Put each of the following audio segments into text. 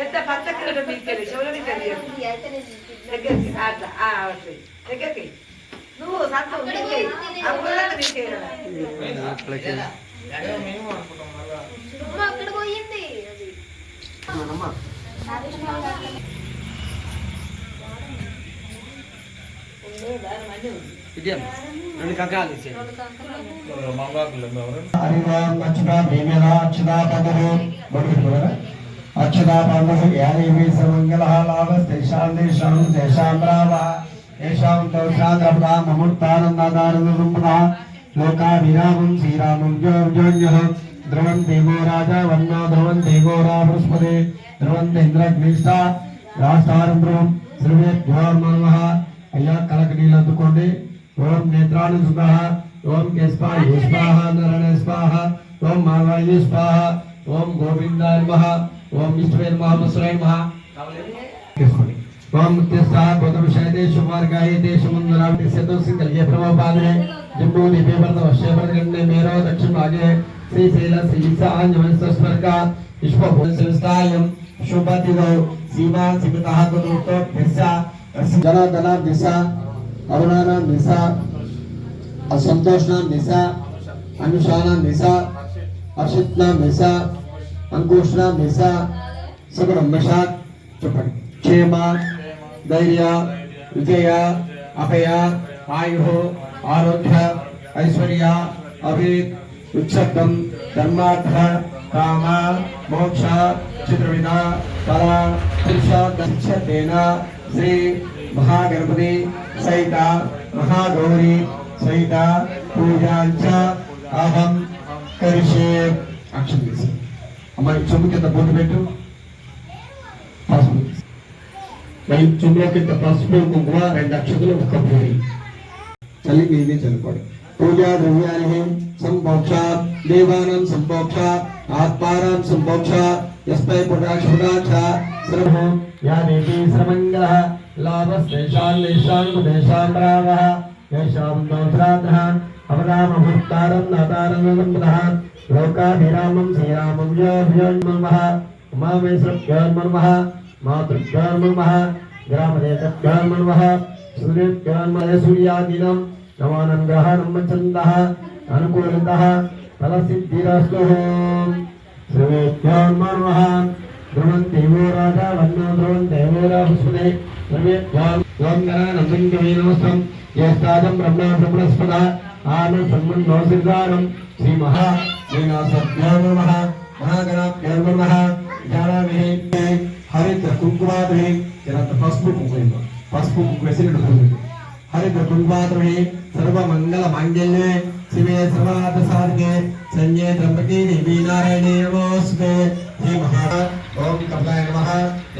పెద్ద పచ్చ కిరీటం మీకెళ్ళి శివులని కలిగి దగ్గరికి అట్లా. దగ్గరికి. నువ్వు సంత ఆ పుల్లని తీసేయాలి అక్కడ పోయింది. రెండు కంకాలు ఇచ్చే హరివాం అచ్యుతా భీమేలా అచ్యుతా పదరు బడుకురా యాదేవి సమంగళ లాభ తేషాం దేశాం తేషాం రావ ఏషాం దౌషాద్రపదా మముర్తానందాదానందముదా లోకా శ్రీరామం జోజోన్యః ధ్రువం దేవో రాజా వన్నో ధ్రువం దేవో రా బృహస్పతి ధ్రువం ఇంద్రగ్నిష్ట రాష్ట్రారం ధ్రువం శ్రీవేద్యో అయ్యా కలక నీళ్ళు అందుకోండి ఓం నేత్రాణి సుఖః ఓం కేస్పాయ స్వాహ నరణ స్వాహ ఓం మానవాయ స్వాహ ఓం గోవిందాయ ओम विष्णुवे नमः वसुराय नमः। ओम तेस्तार भगव शैदे शुभार गाये देश मंदराव तिसेतो सिंगल ये प्रभापाद है जम्बू दिव्य वर्द वश्य वर्द गन्ने मेरो दक्षिण भागे। श्री सेला सीसा अंजमन सस्पर का विश्व भोजन संस्थायम। शुभतिदो सीमा सीमिताः कुतुतो दिशा जना जना दिशा अरुणानाम दिशा असंतोष नाम दिशा अनुशानाम दिशा अर्षित नाम दिशा అంకుష్ణ దిశ సగుణ మిషాత్ చెప్పండి క్షేమ ధైర్య విజయ అభయ ఆయు ఆరోగ్య ఐశ్వర్య అభిత్ ఉత్సక్తం ధర్మార్థ కామ మోక్ష చిత్రవిద ఫల పురుష దక్షతేన శ్రీ మహాగణపతి సహిత మహాగౌరి సహిత పూజాంచ అహం కరిషే అక్షం తీసి అమ్మాయి చెంబు కింద బొట్టు పెట్టు. పసుపు రైతు చెంబులో కింద పసుపు కుంకుమ రెండు అక్షతులు ఒక పూరి చల్లి మీదే చల్లుకోండి పూజా ద్రవ్యాన్ని సంభోక్ష దేవానం సంభోక్ష ఆత్మానం సంభోక్ష ఎస్పై పుటాక్ష పుటాక్ష యా దేవి శ్రమంగళ లాభశ్రేషాన్ లేషాన్ దేశాన్ దేశాం యశాం దోత్రాద్రః నాతారం లోకాభిరామం శ్రీరామం యోభియోన్మన్మః ఉమామేశ్వరభ్యోన్మన్మః మాతృభ్యోన్మన్మః గ్రామదేశభ్యోన్మన్మః సూర్యభ్యోన్మయ సూర్యాదినం నమానం గ్రహణం చందః అనుకూలితః. ఫలసిద్ధిరస్తు. శ్రీవేభ్యోన్మన్మః ధ్రువంతి దేవో రాజా వన్నో ధ్రువంతే దేవో రాహుస్పదే శ్రీవేభ్యోన్ ఓం గణానం లింగమే నమస్తం జ్యేష్ఠాజం బ్రహ్మ బ్రహ్మస్పద. ఆన సన్మన్నో సిద్ధారం శ్రీ మహా శ్రీనాథభ్యో నమః మహాగణాభ్యో నమః జానామి హరిత కుంకుమాద్రి జనంత పసుపు కుంకుమ పసుపు కుంకుమ వేసినట్టు హరిత కుంకుమాద్రి సర్వమంగళ మాంగళ్యే శివే సర్వార్థ సాధకే సంజే త్రంబకే దేవీ నారాయణే నమోస్తే శ్రీ మహా ఓం కమలాయ నమః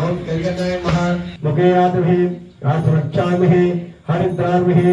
ఓం కల్కటాయ నమః ముఖే ఆతుభి రాత్రక్షామిహి హరిద్రార్మిహి కుంకుమాతుభి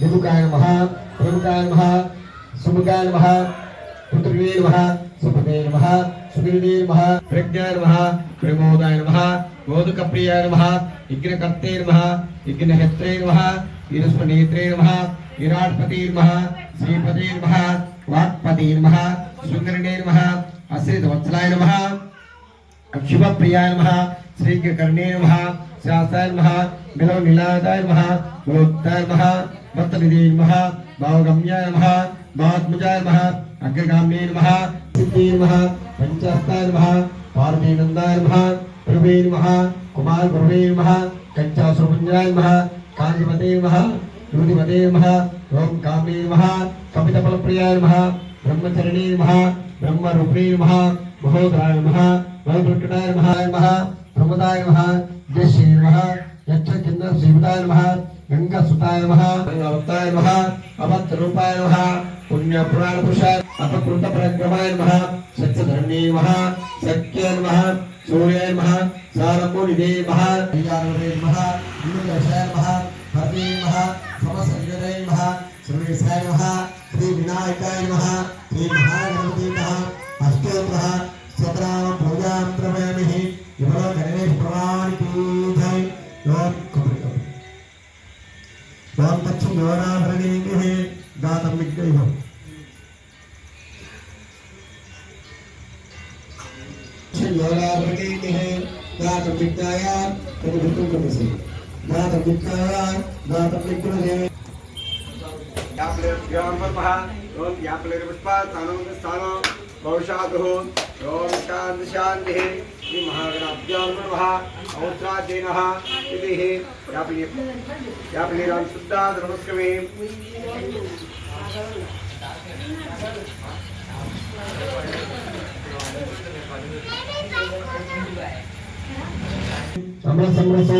विमुकाय नमः प्रमुखाय नमः सुमुखाय नमः पुत्रिणे नमः सुपते नमः सुगिरिणे नमः, प्रज्ञाय नमः, प्रमोदाय नमः, मोदकप्रियाय नमः विघ्नकर्ते नमः विघ्नहस्त्रे नमः विरस्पनेत्रे नमः, विराट्पते नमः श्रीपते नमः वाक्पते नमः, सुन्दरिणे नमः अश्रितवत्सलाय नमः शिवप्रियाय नमः श्रीकर्णे नमः, शास्त्राय नमः, बिलवनीलादाय नमः, लोकताय नमः భక్తనిధే నమః భావగమ్యాయ నమః భావత్మజాయ నమః అగ్రగామ్యే నమః సిద్ధే నమః పంచాస్తాయ నమః పార్వతీనందాయ నమః ప్రభువే నమః కుమార్ గురువే నమః కంచాసురపుంజాయ నమః కాంతిమతే నమః యువతిమతే నమః ఓం కామ్యే నమః కపితఫలప్రియాయ నమః బ్రహ్మచరణే నమః బ్రహ్మరూపిణే నమః మహోదరాయ నమః మహోదృష్టాయ నమః నమః ప్రమదాయ నమః జశ్రీ నమః యక్ష కింద శ్రీమతాయ నమః गंगासुताय नमः गंगावताय नमः अवतरूपाय नमः, पुण्यपुराणपुरुषाय अपकृतपरक्रमाय नमः सत्यधर्मे नमः सत्ये नमः, सूर्याय नमः सारमुनिदे नमः ईयारवे नमः इंद्रशय नमः, भरते नमः समसंजनय नमः, सर्वेशाय नमः श्री विनायकाय नमः श्री महागण वामपक्षं गौराभरणेङ्गुः दातं विग्रह गौराभरणेङ्गुः दातं विद्यायां प्रतिभूतं कृतस्य दातं विद्यायां दातं विग्रहे या प्लेयर ॐ ब्रह्मः ॐ या प्लेयर पुष्पा स्थानो स्थानो भविष्यादुः ॐ शान्ति शान्तिः श्री महागणाभ्यां ब्रह्मः औत्रादीनः इतिः या प्लेयर या प्लेयरां शुद्धा नमस्कृमे আমরা সংগ্রহ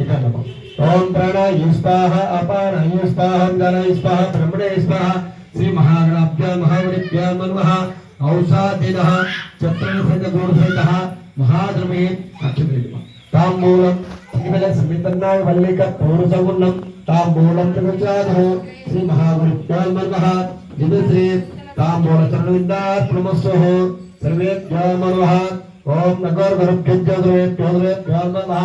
এটা নেব ఓం ప్రాణాయ స్వాహ అపానాయ స్వాహం గణాయ స్వాహ బ్రహ్మణే స్వాహ శ్రీ మహాగణాభ్య మహావరిభ్య నమః ఔషాదిన చత్రసంగ దూర్సంగ మహాద్రమే అక్షుదేవ తాంబూలం ఇవల సమితన్నాయ వల్లిక పౌరుషమున్నం తాంబూలం ప్రచారో శ్రీ మహాగురుభ్య నమః. దినశ్రీ తాంబూల చరణవిందాత్మస్వ సర్వేభ్యో నమః. ఓం నగోర్ గురుభ్యజ్యోద్రవేభ్యో నమః నమః.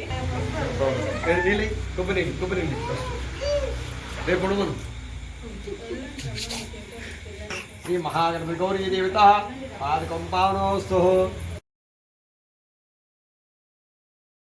నీళ్ళు కొబ్బరి నీళ్ళు కొబ్బరి నీళ్ళు రేపు ఉడుమును శ్రీ మహాగణపతి గౌరీ దేవత పాదకం పావనోస్తు